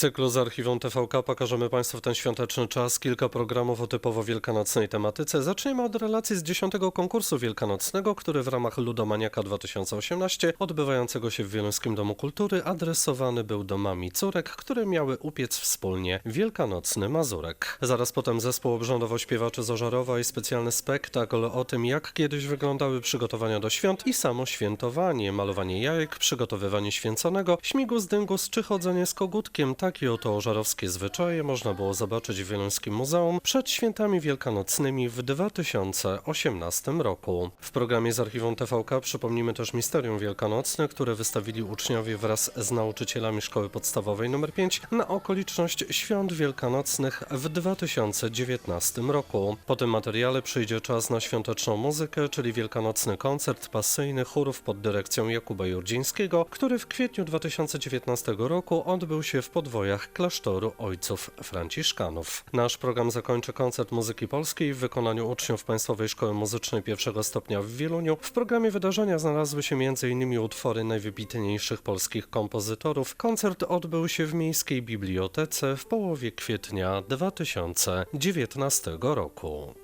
cyklu z archiwum TVK pokażemy Państwu w ten świąteczny czas kilka programów o typowo wielkanocnej tematyce. Zaczniemy od relacji z 10 konkursu wielkanocnego, który w ramach Ludomaniaka 2018 odbywającego się w Wieluńskim Domu Kultury adresowany był do mami córek, które miały upiec wspólnie wielkanocny mazurek. Zaraz potem zespół obrządowo-śpiewaczy z Ożarowa i specjalny spektakl o tym, jak kiedyś wyglądały przygotowania do świąt i samo świętowanie, malowanie jajek, przygotowywanie święconego, śmigus dyngus czy chodzenie z kogutkiem. Takie oto ożarowskie zwyczaje można było zobaczyć w Wieluńskim Muzeum przed świętami wielkanocnymi w 2018 roku. W programie z archiwum TVK przypomnimy też Misterium Wielkanocne, które wystawili uczniowie wraz z nauczycielami Szkoły Podstawowej nr 5 na okoliczność Świąt Wielkanocnych w 2019 roku. Po tym materiale przyjdzie czas na świąteczną muzykę, czyli wielkanocny koncert pasyjny chórów pod dyrekcją Jakuba Jurdzińskiego, który w kwietniu 2019 roku odbył się w podwojach klasztoru ojców franciszkanów. Nasz program zakończy koncert muzyki polskiej w wykonaniu uczniów Państwowej Szkoły Muzycznej pierwszego stopnia w Wieluniu. W programie wydarzenia znalazły się m.in. utwory najwybitniejszych polskich kompozytorów. Koncert odbył się w Miejskiej Bibliotece w połowie kwietnia 2019 roku.